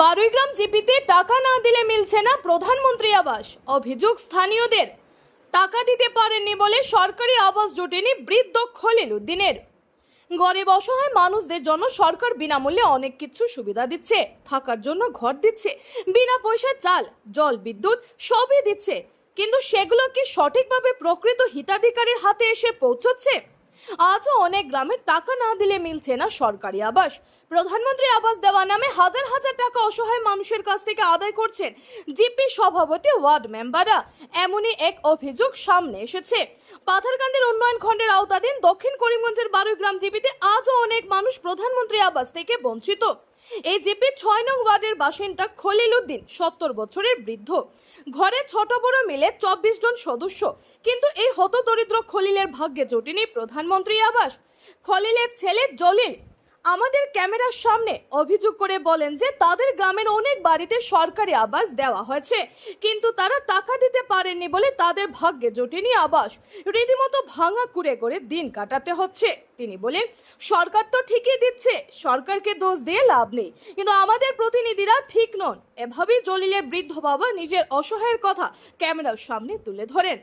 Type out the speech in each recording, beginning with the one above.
বারুইগ্রাম জিপিতে টাকা না দিলে মিলছে না প্রধানমন্ত্রী আবাস। অভিযোগ স্থানীয়দের। টাকা দিতে পারেননি বলে সরকারি আবাস জোটেনি বৃদ্ধ খলিল উদ্দিনের। গরিব অসহায় মানুষদের জন্য সরকার বিনামূল্যে অনেক কিছু সুবিধা দিচ্ছে, থাকার জন্য ঘর দিচ্ছে, বিনা পয়সায় চাল, জল, বিদ্যুৎ সবই দিচ্ছে। কিন্তু সেগুলো কি সঠিকভাবে প্রকৃত হিতাধিকারীর হাতে এসে পৌঁছচ্ছে? আজও অনেক গ্রামের টাকা না দিলে মিলছে না সরকারি আবাস। প্রধানমন্ত্রী আবাস দেওয়া নামে হাজার হাজার টাকা অসহায় মানুষের কাছ থেকে আদায় করছেন জিপি সভাপতি ওয়ার্ড মেম্বাররা। এমনই এক অভিযোগ সামনে এসেছে। পাথারকান্দির উন্নয়ন খণ্ডের আওতাধীন দক্ষিণ করিমগঞ্জের বারুইগ্রাম জিপিতে আজও অনেক মানুষ প্রধানমন্ত্রী আবাস থেকে বঞ্চিত। এই জিপি ছয় নং ওয়ার্ডের বাসিন্দা খলিল উদ্দিন সত্তর বছরের বৃদ্ধ। ঘরে ছোট বড় মিলে চব্বিশ জন সদস্য। কিন্তু এই হতদরিদ্র খলিলের ভাগ্যে জটিনি প্রধানমন্ত্রী আবাস। খলিলের ছেলে জলিল আমাদের ক্যামেরার সামনে অভিযোগ করে বলেন যে তাদের গ্রামের অনেক বাড়িতে সরকারি আবাস দেওয়া হয়েছে কিন্তু তারা টাকা দিতে পারেননি বলে তাদের ভাগ্যে জোটেনি আবাস। রীতিমতো ভাঙা কুড়ে করে দিন কাটাতে হচ্ছে। তিনি বলেন সরকার তো ঠিকই দিচ্ছে সরকারকে দোষ দিয়ে লাভ নেই। কিন্তু আমাদের প্রতিনিধিরা ঠিক নন। এভাবেই জলিলের বৃদ্ধ বাবা নিজের অসহায়ের কথা ক্যামেরার সামনে তুলে ধরেন।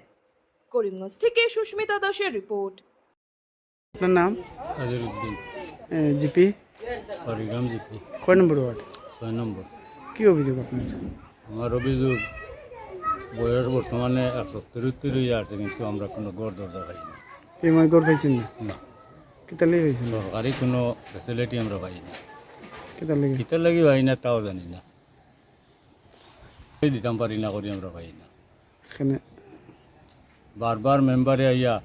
করিমগঞ্জ থেকে সুস্মিতা দাসের রিপোর্ট। আপনার নাম? জিপি? হরিগ্রাম জিপি। কয় নম্বর ওয়ার্ড? ছয় নম্বর। কি অভিযোগ আপনার? আমার অভিযোগ বয়স বর্তমানে একশো তিরুত্তর হয়ে আছে কিন্তু আমরা কোনো গড় দরজা পাই না। গড় পাইছেন না? না। কেতার লেগে পাইছেন? সরকারি কোনো ফেসিলিটি আমরা পাই না। কেতার লেগে? কিতার লাগি পাই না তাও জানি না। দিতাম পারি না করি আমরা পাই না। এখানে বারবার মেম্বারে আইয়া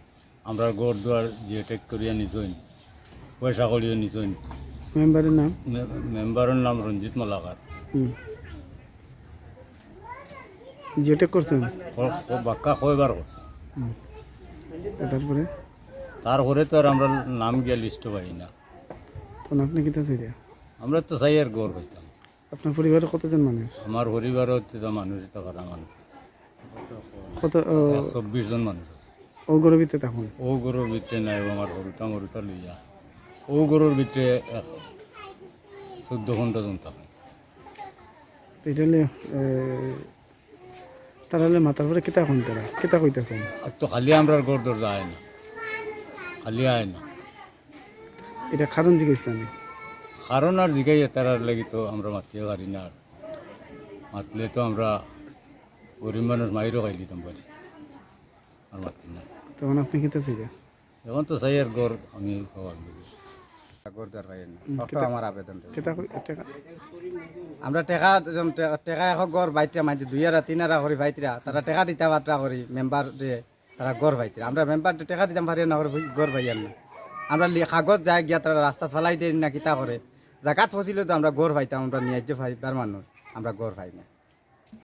আমরা গড় দুয়ার যে টেক করিয়া নিছইন। পয়সা করিয়া নিছইন মেম্বারের নাম মেম্বারের নাম রঞ্জিত মালাকার জিওটেক করছেন বাক্কা কয়বার করছে তারপরে তারপরে তো আর আমরা নাম গিয়া লিস্ট পাই না তখন আপনি কিতা চাইরা আমরা তো চাই আর গড় পাইতাম আপনার পরিবারে কতজন মানুষ আমার পরিবারত তো মানুষ তো কারা মানুষ কত চব্বিশ জন মানুষ ও ভিতরে তখন ও গরুর ভিতরে নাই আমার হরুতা মরুতা লইয়া ও গরুর ভিতরে চোদ্দ ঘণ্টা জন থাকে এটা তারা হলে মাথার পরে কেতা কইন তারা কেতা কইতাছেন আর তো খালি আমরা গড় দরজা আয় না। খালি আয় না। এটা কারণ জিজ্ঞেস আমি কারণ আর জিগাই তারার লাগি তো আমরা মাতিয়ে পারি না আর। মাতলে তো আমরা গরিব মানুষ মাইরও খাই দিতাম পারি। আর মাতি না। তখন আপনি কিতা চাইরা এখন তো চাই আর গড় আমি খাওয়ার আমার আবেদন টাকা আমরা টেকা যেন টে- টেকা এখন গড় বাইতে দুই করি তারা টেকা দিতে বার্তা করি মেম্বার যে তারা গড় বাইতে আমরা মেম্বার টেকা দিতাম পারি না করে গড় না। আমরা কাগজ যাই গিয়া তারা রাস্তা ফেলাই দেয় না কিতা করে। জাগাত ফসিলে তো আমরা গড় পাইতাম আমরা নিয়ে পাইবার মানুষ। আমরা গড় ভাই না।